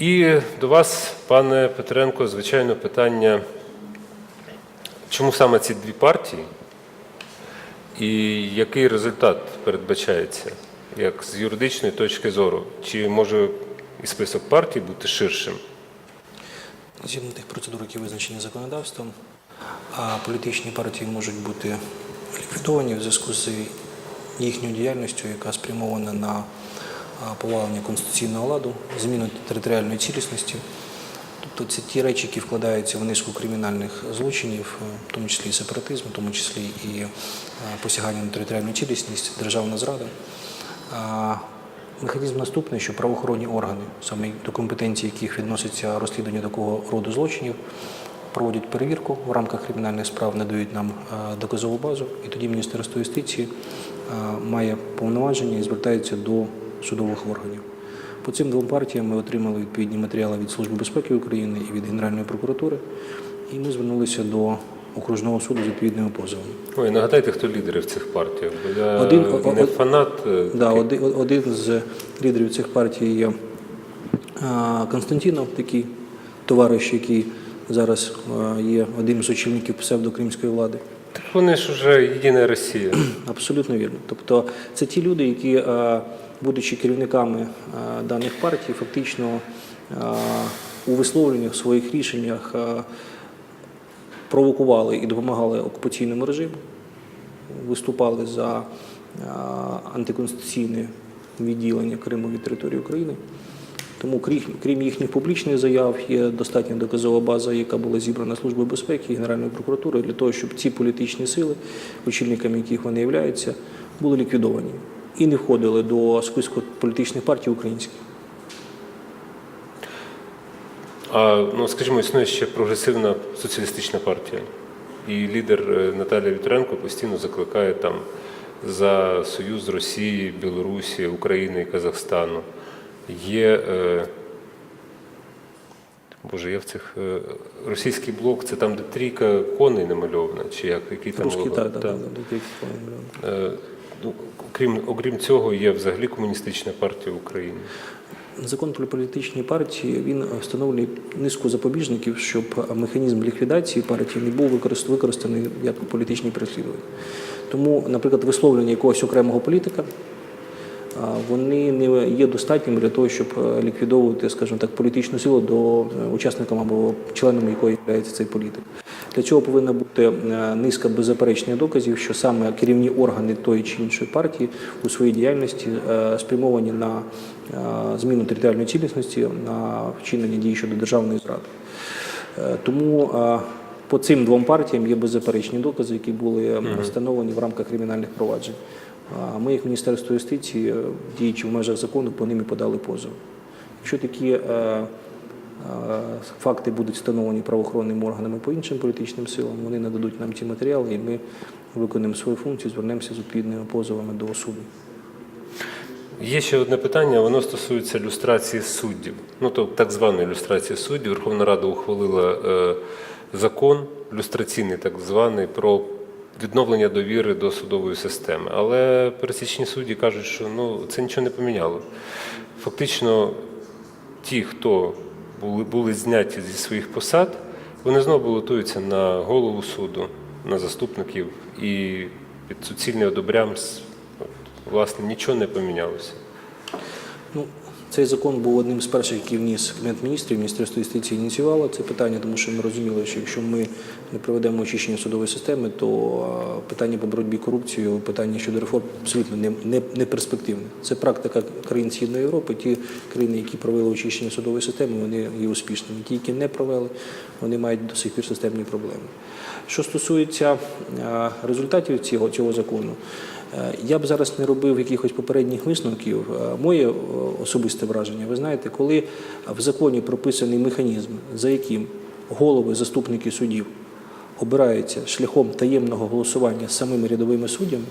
І до вас, пане Петренко, звичайно, питання, чому саме ці дві партії і який результат передбачається, як з юридичної точки зору? Чи може і список партій бути ширшим? Згідно тих процедур, які визначені законодавством, а політичні партії можуть бути ліквідовані в зв'язку з їхньою діяльністю, яка спрямована на повалення конституційного ладу, зміну територіальної цілісності. Тобто це ті речі, які вкладаються в низку кримінальних злочинів, е, в тому числі і сепаратизм, в тому числі і е, посягання на територіальну цілісність, державна зрада. Механізм наступний, що правоохоронні органи, саме до компетенції яких відноситься розслідування такого роду злочинів, проводять перевірку в рамках кримінальних справ, надають нам е, доказову базу, і тоді Міністерство юстиції має повноваження і звертається до судових органів. По цим двом партіям ми отримали відповідні матеріали від Служби безпеки України і від Генеральної прокуратури, і ми звернулися до окружного суду з відповідними позовами. Ой, нагадайте, хто лідери в цих партіях, бо я Один- не о- фанат. е, Да, один, один з лідерів цих партій є а, Константінов, такий товариш, який зараз є одним з очільників псевдокримської влади. Так вони ж вже єдина Росія. Абсолютно вірно. Тобто це ті люди, які, будучи керівниками даних партій, фактично а, у висловленнях, своїх рішеннях провокували і допомагали окупаційному режиму, виступали за антиконституційне відділення Криму від території України. Тому, крім їхніх публічних заяв, є достатня доказова база, яка була зібрана Службою безпеки і Генеральною прокуратурою для того, щоб ці політичні сили, очільниками яких вони являються, були ліквідовані і не входили до списку політичних партій українських. А ну скажімо, існує ще прогресивна соціалістична партія. І лідер е, Наталія Вітренко постійно закликає там за союз Росії, Білорусі, України і Казахстану. Є, е, Боже, є в цих е, російський блок, це там, де трійка коней намальована, чи як який там Русські, лого? так, так, Так. так, тих, хто- Е, ну, Окрім, окрім цього, є взагалі комуністична партія України. Закон про політичні партії він встановлює низку запобіжників, щоб механізм ліквідації партії не був використ- використаний як політичні переслідування. Тому, наприклад, висловлення якогось окремого політика вони не є достатніми для того, щоб е, ліквідовувати, скажімо так, політичну силу до е, учасникам або членом якої є цей політик. Для цього повинна бути е, низка беззаперечних доказів, що саме керівні органи тої чи іншої партії у своїй діяльності е, спрямовані на е, зміну територіальної цілісності, на вчинення дій щодо державної зради. Тому по цим двом партіям є беззаперечні докази, які були встановлені в рамках кримінальних проваджень. Ми, як Міністерство юстиції, діючи в межах закону, по ним і подали позов. Якщо такі факти будуть встановлені правоохоронними органами по іншим політичним силам, вони нададуть нам ці матеріали, і ми виконаємо свою функцію, звернемося з відповідними позовами до суду. Є ще одне питання, воно стосується люстрації суддів. Ну, то так званої люстрації суддів. Верховна Рада ухвалила е, закон люстраційний, так званий, про відновлення довіри до судової системи. Але пересічні судді кажуть, що ну, це нічого не поміняло. Фактично, ті, хто були, були зняті зі своїх посад, вони знову балотуються на голову суду, на заступників і під суцільний одобрям власне нічого не помінялося. Ну, цей закон був одним з перших, який вніс Кабінет міністрів. Міністерство юстиції ініціювало це питання, тому що ми розуміли, що якщо ми не проведемо очищення судової системи, то питання по боротьбі корупцією, питання щодо реформ абсолютно не, не, не перспективне. Це практика країн Східної Європи. Ті країни, які провели очищення судової системи, вони є успішними. Ті, які не провели, вони мають до сих пір системні проблеми. Що стосується результатів цього, цього закону, Е, Я б зараз не робив якихось попередніх висновків. Е, Моє е, особисте враження, ви знаєте, коли в законі прописаний механізм, за яким голови, заступники суддів обираються шляхом таємного голосування з самими рядовими суддями,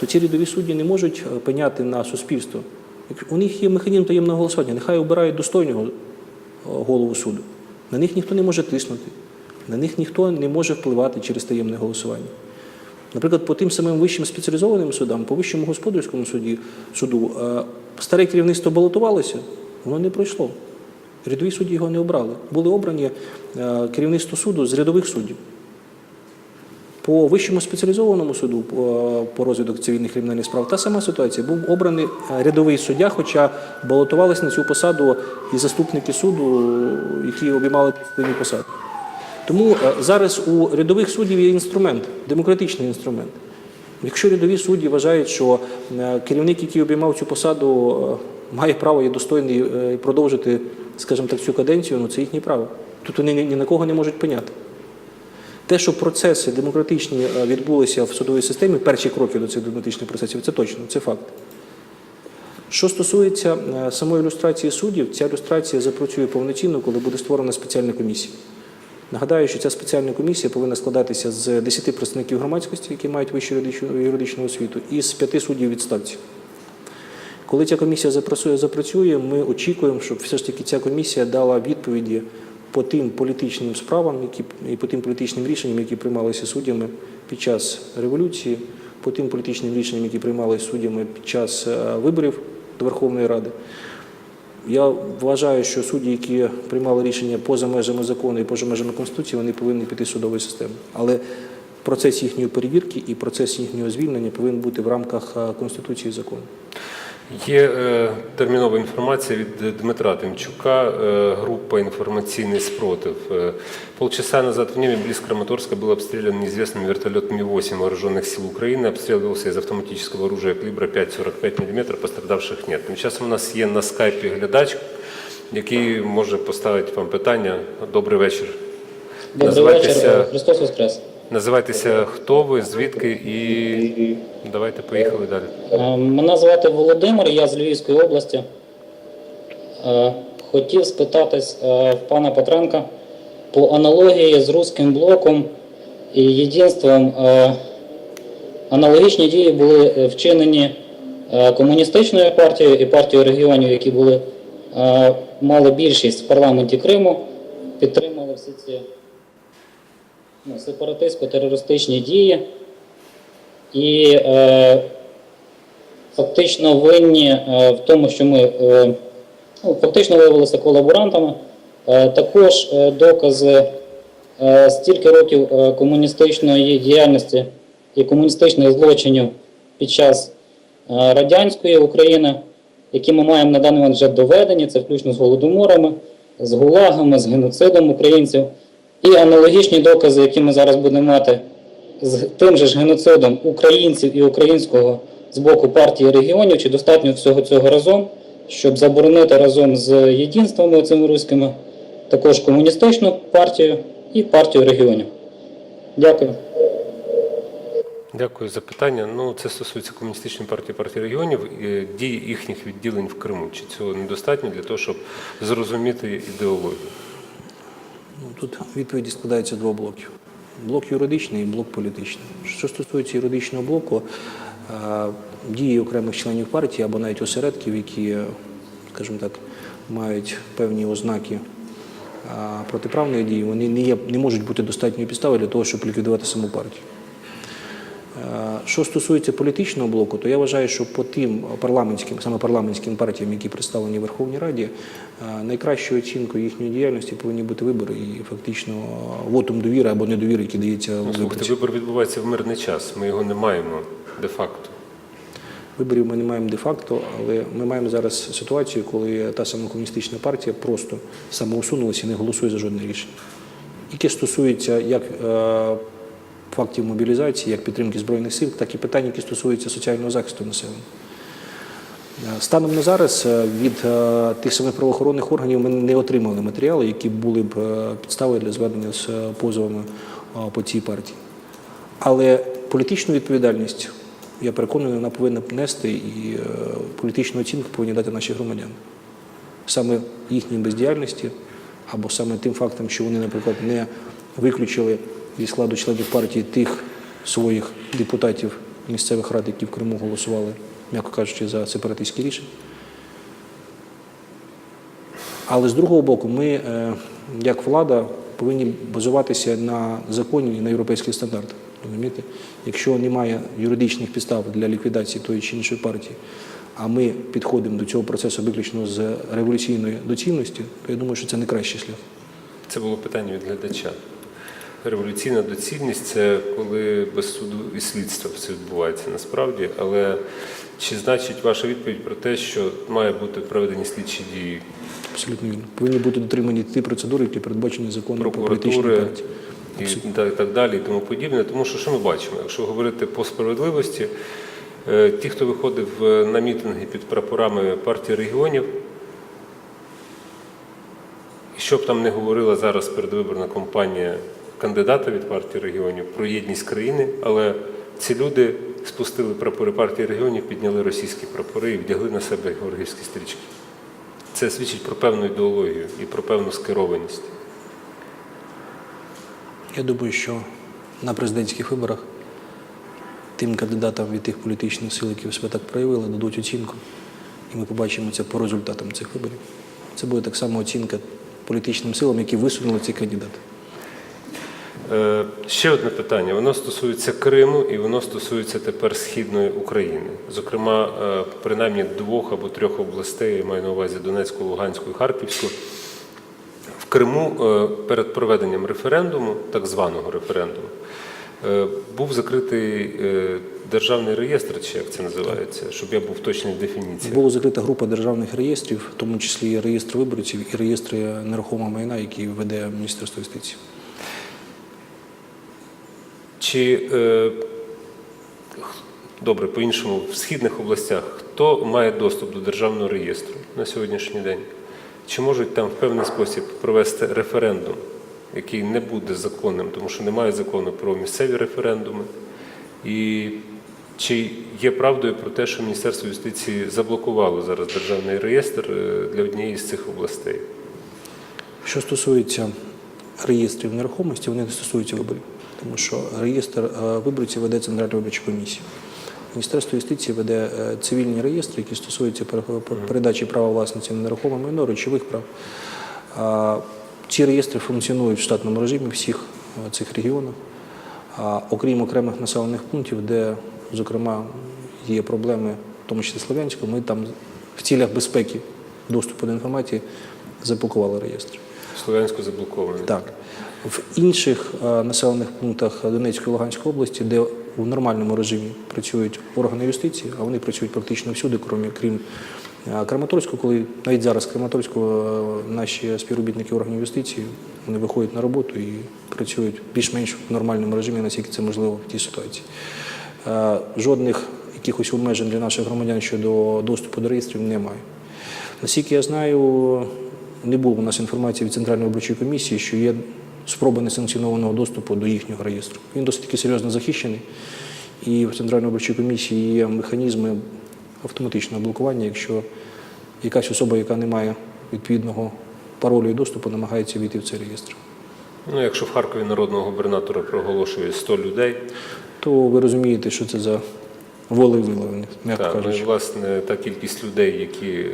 то ці рядові судді не можуть е, пеняти на суспільство. У них є механізм таємного голосування, нехай обирають достойного е, голову суду. На них ніхто не може тиснути, на них ніхто не може впливати через таємне голосування. Наприклад, по тим самим вищим спеціалізованим судам, по вищому господарському суді, суду, е, старе керівництво балотувалося, воно не пройшло. Рядові судді його не обрали. Були обрані е, керівництво суду з рядових суддів. По вищому спеціалізованому суду по, по розвитку цивільних кримінальних справ та сама ситуація. Був обраний е, рядовий суддя, хоча балотувалися на цю посаду і заступники суду, які обіймали посади. Тому е, зараз у рядових суддів є інструмент, демократичний інструмент. Якщо рядові судді вважають, що е, керівник, який обіймав цю посаду, е, має право і достойний продовжити, скажімо так, цю каденцію, ну це їхнє право. Тут вони ні на кого не можуть пеняти. Те, що процеси демократичні відбулися в судовій системі, перші кроки до цих демократичних процесів, це точно, це факт. Що стосується самої ілюстрації суддів, ця ілюстрація запрацює повноцінно, коли буде створена спеціальна комісія. Нагадаю, що ця спеціальна комісія повинна складатися з 10 представників громадськості, які мають вищу юридичну, освіту, і з 5 суддів відставці. Коли ця комісія запрацює, запрацює, ми очікуємо, щоб все ж таки ця комісія дала відповіді по тим політичним справам, які і по тим політичним рішенням, які приймалися суддями під час революції, по тим політичним рішенням, які приймалися суддями під час е, виборів до Верховної Ради. Я вважаю, що судді, які приймали рішення поза межами закону і поза межами Конституції, вони повинні піти з судової системи. Але процес їхньої перевірки і процес їхнього звільнення повинен бути в рамках е, Конституції і закону. Є е, термінова інформація від Дмитра Тимчука, е, группа «Информационный спротив». Э, полчаса назад в небе близ Краматорска был обстрелян неизвестным вертолет Ми-8 вооруженных сил Украины. Обстреливался из автоматического оружия калибра 5,45 мм, пострадавших нет. Тим часом у нас є на скайпі глядач, який може поставити вам питання. Добрий вечір. Добрий вечір. Христос Воскрес. Називайтеся, хто ви, звідки і давайте поїхали далі. Е, Мене звати Володимир, я з Львівської області. Е, Хотів спитатись е, в пана Петренка по аналогії з руським блоком і єдинством. Аналогічні дії були вчинені комуністичною партією і партією регіонів, які були, мали більшість в парламенті Криму, підтримали всі ці ну, сепаратистсько-терористичні дії. І е, фактично винні е, в тому, що ми е, ну, фактично виявилися колаборантами. Е, також е, докази е, стільки років е, комуністичної діяльності і комуністичних злочинів під час е, радянської України, які ми маємо на даний момент вже доведені, це включно з голодоморами, з гулагами, з геноцидом українців, і аналогічні докази, які ми зараз будемо мати з тим же ж геноцидом українців і українського з боку партії регіонів, чи достатньо всього цього разом, щоб заборонити разом з єдинствами цими руськими також комуністичну партію і партію регіонів. Дякую. Дякую за питання. Ну, це стосується комуністичної партії партії регіонів і дії їхніх відділень в Криму. Чи цього недостатньо для того, щоб зрозуміти ідеологію? Тут відповіді складаються два блоків: блок юридичний і блок політичний. Що стосується юридичного блоку, е, дії окремих членів партії або навіть осередків, які, скажімо так, мають певні ознаки е, протиправної дії, вони не, є, не можуть бути достатньою підставою для того, щоб ліквідувати саму партію. Що стосується політичного блоку, то я вважаю, що по тим парламентським, саме парламентським партіям, які представлені в Верховній Раді, е, найкращою оцінкою їхньої діяльності повинні бути вибори і фактично вотум довіри або недовіри, які дається слухайте, вибор відбувається в мирний час. Ми його не маємо де-факто. Виборів ми не маємо де-факто, але ми маємо зараз ситуацію, коли та сама комуністична партія просто самоусунулася і не голосує за жодне рішення. Яке стосується як е, фактів мобілізації, як підтримки Збройних сил, так і питань, які стосуються соціального захисту населення. Е, Станом на зараз е, від е, тих самих правоохоронних органів ми не отримали матеріали, які були б підставою для звернення з позовами по цій партії. Але політичну відповідальність, я переконаний, вона повинна нести і політичну оцінку повинні дати наші громадяни. Саме їхній бездіяльності, або саме тим фактом, що вони, наприклад, не виключили зі складу членів партії тих своїх депутатів місцевих рад, які в Криму голосували, м'яко кажучи, за сепаратистські рішення. Але з другого боку, ми, е, як влада, повинні базуватися на законі і на європейських стандартах. Розумієте? Якщо немає юридичних підстав для ліквідації тої чи іншої партії, а ми підходимо до цього процесу виключно з революційної доцільності, то я думаю, що це не кращий шлях. Це було питання від глядача. Революційна доцільність це коли без суду і слідства все відбувається насправді. Але чи значить ваша відповідь про те, що має бути проведені слідчі дії Абсолютно вірно. Повинні бути дотримані ті процедури, які передбачені законом про політичні партії. і та- так далі, і тому подібне. Тому що що ми бачимо? Якщо говорити по справедливості, е, ті, хто виходив е, на мітинги під прапорами партії регіонів, що б там не говорила зараз передвиборна кампанія кандидата від партії регіонів про єдність країни, але ці люди спустили прапори партії регіонів, підняли російські прапори і вдягли на себе георгіївські стрічки. Це свідчить про певну ідеологію і про певну скерованість. Я думаю, що на президентських виборах тим кандидатам від тих політичних сил, які себе так проявили, дадуть оцінку. І ми побачимо це по результатам цих виборів. Це буде так само оцінка політичним силам, які висунули ці кандидати. Е, Ще одне питання. Воно стосується Криму і воно стосується тепер Східної України. Зокрема, е, принаймні двох або трьох областей, я маю на увазі Донецьку, Луганську і Харківську. В Криму е, перед проведенням референдуму, так званого референдуму, був закритий державний реєстр, чи як це називається, щоб я був точний в дефініціях. Була закрита група державних реєстрів, в тому числі реєстр виборців і реєстри нерухомого майна, які веде Міністерство юстиції. Чи е, добре, по-іншому, в східних областях хто має доступ до державного реєстру на сьогоднішній день? Чи можуть там в певний спосіб провести референдум, який не буде законним, тому що немає закону про місцеві референдуми? І чи є правдою про те, що Міністерство юстиції заблокувало зараз державний реєстр е, для однієї з цих областей? Що стосується реєстрів нерухомості, вони не стосуються виборів, тому що реєстр е, виборців веде Центральна виборча комісія. Міністерство юстиції веде е, цивільні реєстри, які стосуються передачі права власності на нерухоме майно, речових прав. Ці реєстри функціонують в штатному режимі всіх е, цих регіонах, окрім окремих населених пунктів, де, зокрема, є проблеми, в тому числі Слов'янську, ми там в цілях безпеки доступу до інформації заблокували реєстр. Слов'янську заблокований. Так. В інших е, населених пунктах Донецької і Луганської області, де в нормальному режимі працюють органи юстиції, а вони працюють практично всюди, крім, крім е, Краматорську, коли навіть зараз Краматорську е, наші співробітники органів юстиції вони виходять на роботу і працюють більш-менш в нормальному режимі, наскільки це можливо в тій ситуації. Жодних якихось обмежень для наших громадян щодо доступу до реєстрів немає. Наскільки я знаю, не було у нас інформації від Центральної виборчої комісії, що є спроба несанкціонованого доступу до їхнього реєстру. Він досить таки серйозно захищений, і в Центральній виборчій комісії є механізми автоматичного блокування, якщо якась особа, яка не має відповідного паролю і доступу, намагається війти в цей реєстр. Ну, якщо в Харкові народного губернатора проголошує 100 людей, То ви розумієте, що це за волевиявлення, м'яко ну і власне та кількість людей, які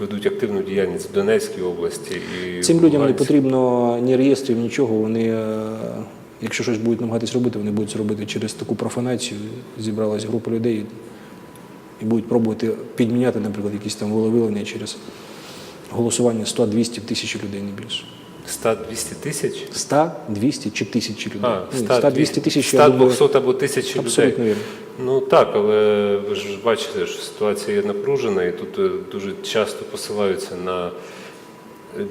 ведуть активну діяльність в Донецькій області і Цим людям не потрібно ні реєстрів, нічого. Вони, е, якщо щось будуть намагатись робити, вони будуть це робити через таку профанацію. Зібралась група людей і будуть пробувати підміняти, наприклад, якісь там волевиявлення через голосування 100-200 тисяч людей, не більше. 100-200 тисяч? 100, 200 чи тисячі людей. А, Ні, 100-200 тисяч, 100, 200 або тисячі абсолютно людей. вірно. Ну так, але ви ж бачите, що ситуація є напружена, і тут е, дуже часто посилаються на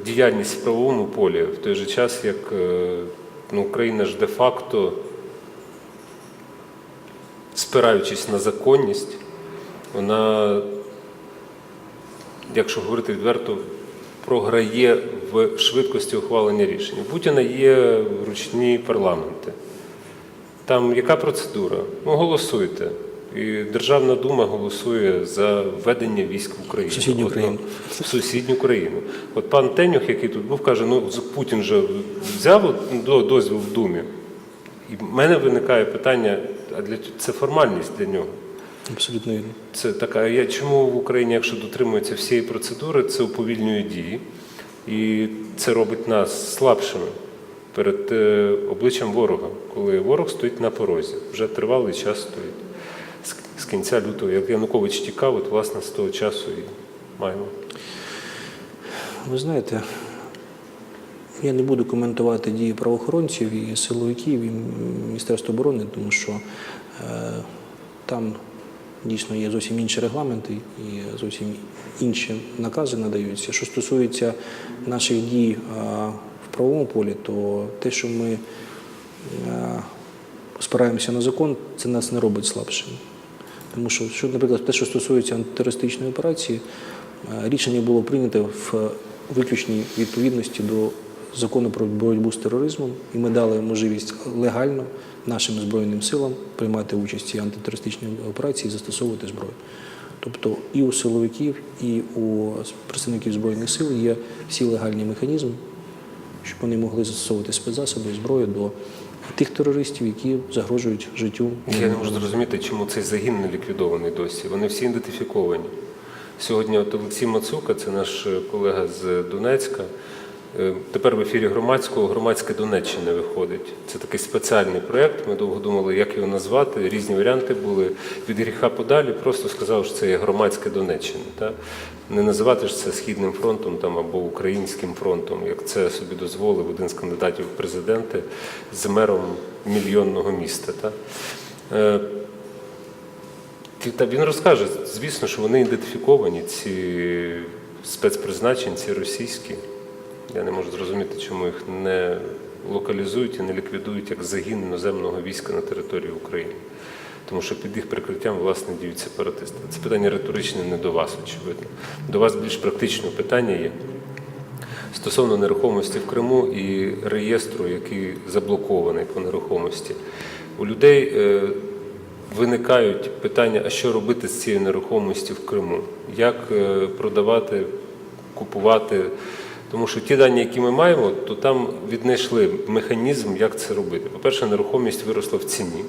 діяльність в правовому полі, в той же час, як е, ну, Україна ж де-факто, спираючись на законність, вона, якщо говорити відверто, програє в швидкості ухвалення рішень. У Путіна є ручні парламенти. Там яка процедура? Ну, голосуйте. І Державна дума голосує за введення військ в Україну. В сусідню ну, країну. В сусідню країну. От пан Тенюх, який тут був, каже: ну Путін же взяв дозвіл в Думі. І в мене виникає питання: а для це формальність для нього? Абсолютно вірно. Це така. Я чому в Україні, якщо дотримується всієї процедури, це уповільнює дії, і це робить нас слабшими перед е, обличчям ворога, коли ворог стоїть на порозі, вже тривалий час стоїть. з- кінця лютого. Як Янукович тікав, от власне з того часу і маємо. Ви знаєте, я не буду коментувати дії правоохоронців і силовиків і Міністерства оборони, тому що е, там дійсно є зовсім інші регламенти і зовсім інші накази надаються. Що стосується наших дій в правовому полі, то те, що ми спираємося на закон, це нас не робить слабшими. Тому що, наприклад, те, що стосується антитерористичної операції, рішення було прийнято в виключній відповідності до закону про боротьбу з тероризмом, і ми дали можливість легально нашим збройним силам приймати участь в антитерористичній операції і застосовувати зброю. Тобто і у силовиків, і у представників збройних сил є всі легальні механізми, щоб вони могли застосовувати спецзасоби і зброю до тих терористів, які загрожують життю. Я не можу зрозуміти, чому цей загін не ліквідований досі. Вони всі ідентифіковані. Сьогодні от Олексій Мацука, це наш колега з Донецька. Е, Тепер в ефірі громадського громадське Донеччини виходить. Це такий спеціальний проєкт. Ми довго думали, як його назвати. Різні варіанти були від гріха подалі. Просто сказав, що це є громадське Донеччини. Та? Не називати ж це Східним фронтом там, або Українським фронтом, як це собі дозволив один з кандидатів в президенти з мером мільйонного міста. Та? Е, Та він розкаже, звісно, що вони ідентифіковані, ці спецпризначенці російські. Я не можу зрозуміти, чому їх не локалізують і не ліквідують як загін іноземного війська на території України. Тому що під їх прикриттям, власне, діють сепаратисти. Це питання риторичне не до вас, очевидно. До вас більш практичне питання є. Стосовно нерухомості в Криму і реєстру, який заблокований по нерухомості, у людей е, виникають питання, а що робити з цією нерухомістю в Криму, як е, продавати, купувати. Тому що ті дані, які ми маємо, то там віднайшли механізм, як це робити. По-перше, нерухомість виросла в ціні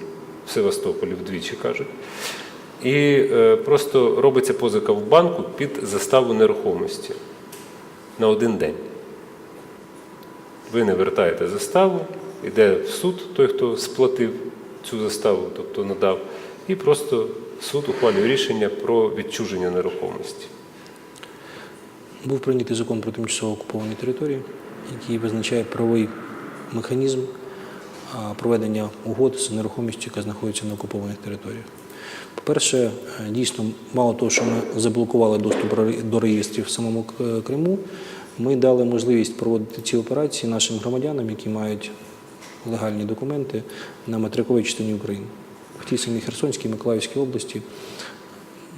в Севастополі вдвічі кажуть. І е, просто робиться позика в банку під заставу нерухомості на один день. Ви не вертаєте заставу, йде в суд той, хто сплатив цю заставу, тобто надав, і просто суд ухвалює рішення про відчуження нерухомості. Був прийнятий закон про тимчасово окуповані території, який визначає правовий механізм проведення угод з нерухомістю, яка знаходиться на окупованих територіях. По-перше, е, дійсно, мало того, що ми заблокували доступ до реєстрів в самому Криму, ми дали можливість проводити ці операції нашим громадянам, які мають легальні документи на материковій частині України. В тій самій Херсонській, Миколаївській області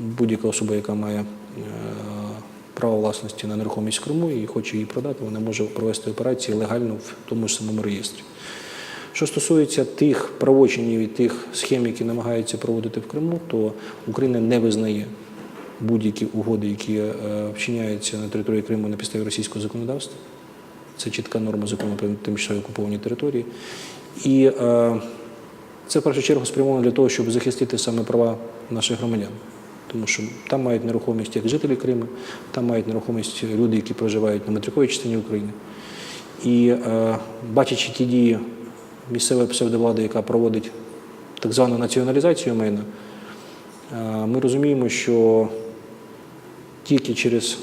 будь-яка особа, яка має право власності на нерухомість Криму і хоче її продати, вона може провести операції легально в тому ж самому реєстрі. Що стосується тих правочинів і тих схем, які намагаються проводити в Криму, то Україна не визнає будь-які угоди, які е, вчиняються на території Криму на підставі російського законодавства. Це чітка норма закону про тимчасово окуповані території. І е, це в першу чергу спрямовано для того, щоб захистити саме права наших громадян. Тому що там мають нерухомість як жителі Криму, там мають нерухомість люди, які проживають на материковій частині України. І е, бачачи ті дії місцевої псевдовлади, яка проводить так звану націоналізацію майна, е, ми розуміємо, що тільки через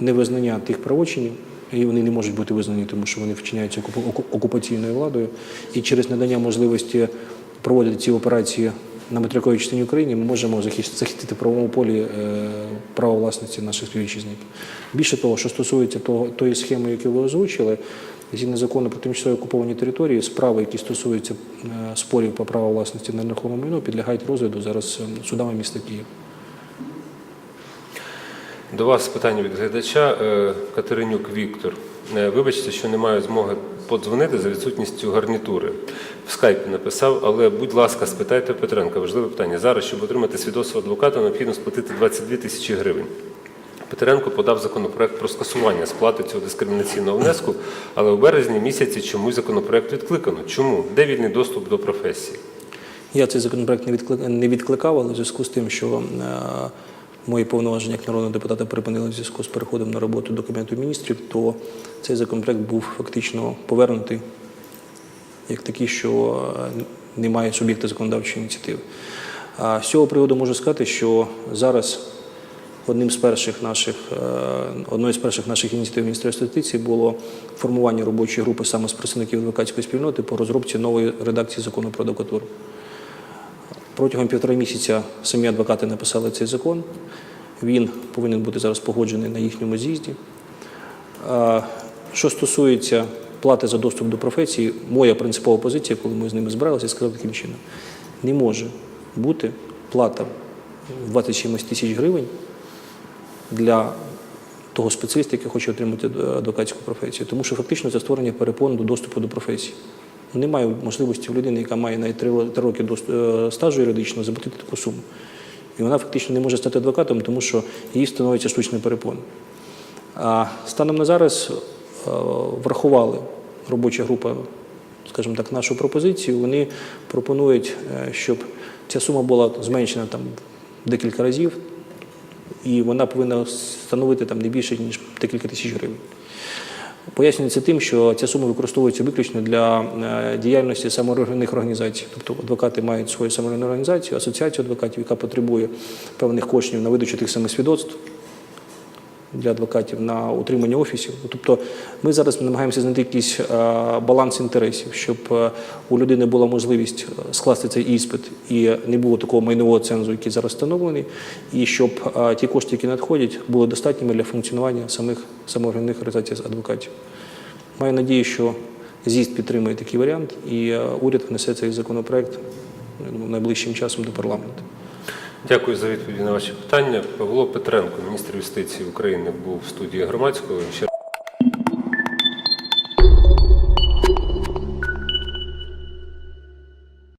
невизнання тих правочинів, і вони не можуть бути визнані, тому що вони вчиняються окупаційною владою, і через надання можливості проводити ці операції на материковій частині України, ми можемо захистити правовому полі е, право власності наших співвітчизників. Більше того, що стосується тої схеми, яку ви озвучили, згідно закону про тимчасово окуповані території, справи, які стосуються е, спорів по праву власності на нерухоме майно, підлягають розгляду зараз е, судами міста Києва. До вас питання від глядача Катеринюк Віктор. Вибачте, що не маю змоги подзвонити за відсутністю гарнітури. В скайпі написав, але будь ласка, спитайте Петренка. Важливе питання. Зараз, щоб отримати свідоцтво адвоката, необхідно сплатити 22 тисячі гривень. Петренко подав законопроект про скасування сплати цього дискримінаційного внеску, але у березні місяці чомусь законопроект відкликано. Чому? Де вільний доступ до професії? Я цей законопроект не відкликав, але в зв'язку з тим, що е, мої повноваження як народного депутата припинили в зв'язку з переходом на роботу до Кабінету міністрів, то цей законопроект був фактично повернутий як такий, що е, немає суб'єкта законодавчої ініціативи. А з цього приводу можу сказати, що зараз одним з перших наших, е, одною з перших наших ініціатив Міністерства юстиції було формування робочої групи саме з представників адвокатської спільноти по розробці нової редакції закону про адвокатуру. Протягом півтора місяця самі адвокати написали цей закон. Він повинен бути зараз погоджений на їхньому з'їзді. Що стосується плати за доступ до професії, моя принципова позиція, коли ми з ними збиралися, я сказав таким чином: не може бути плата в 20 чимось тисяч гривень для того спеціаліста, який хоче отримати адвокатську професію, тому що фактично це створення перепон до доступу до професії. Немає можливості в людини, яка має навіть три роки дос- е, стажу юридичного, заплатити таку суму. І вона фактично не може стати адвокатом, тому що їй становиться штучний перепон. А станом на зараз е, врахували робоча група, скажімо так, нашу пропозицію. Вони пропонують, е, щоб ця сума була зменшена там декілька разів, і вона повинна становити там не більше ніж декілька тисяч гривень. Пояснюється тим, що ця сума використовується виключно для е, діяльності самоорганізованих організацій. Тобто адвокати мають свою самоорганізовану організацію, асоціацію адвокатів, яка потребує певних коштів на видачу тих самих свідоцтв для адвокатів на утримання офісів. Тобто ми зараз намагаємося знайти якийсь е, баланс інтересів, щоб е, у людини була можливість е, скласти цей іспит і не було такого майнового цензу, який зараз встановлений, і щоб ті кошти, які надходять, були достатніми для функціонування самих самоорганізованих організацій адвокатів. Маю надію, що з'їзд підтримує такий варіант, і уряд внесе цей законопроект думаю, найближчим часом до парламенту. Дякую за відповіді на ваші питання. Павло Петренко, міністр юстиції України, був в студії громадського.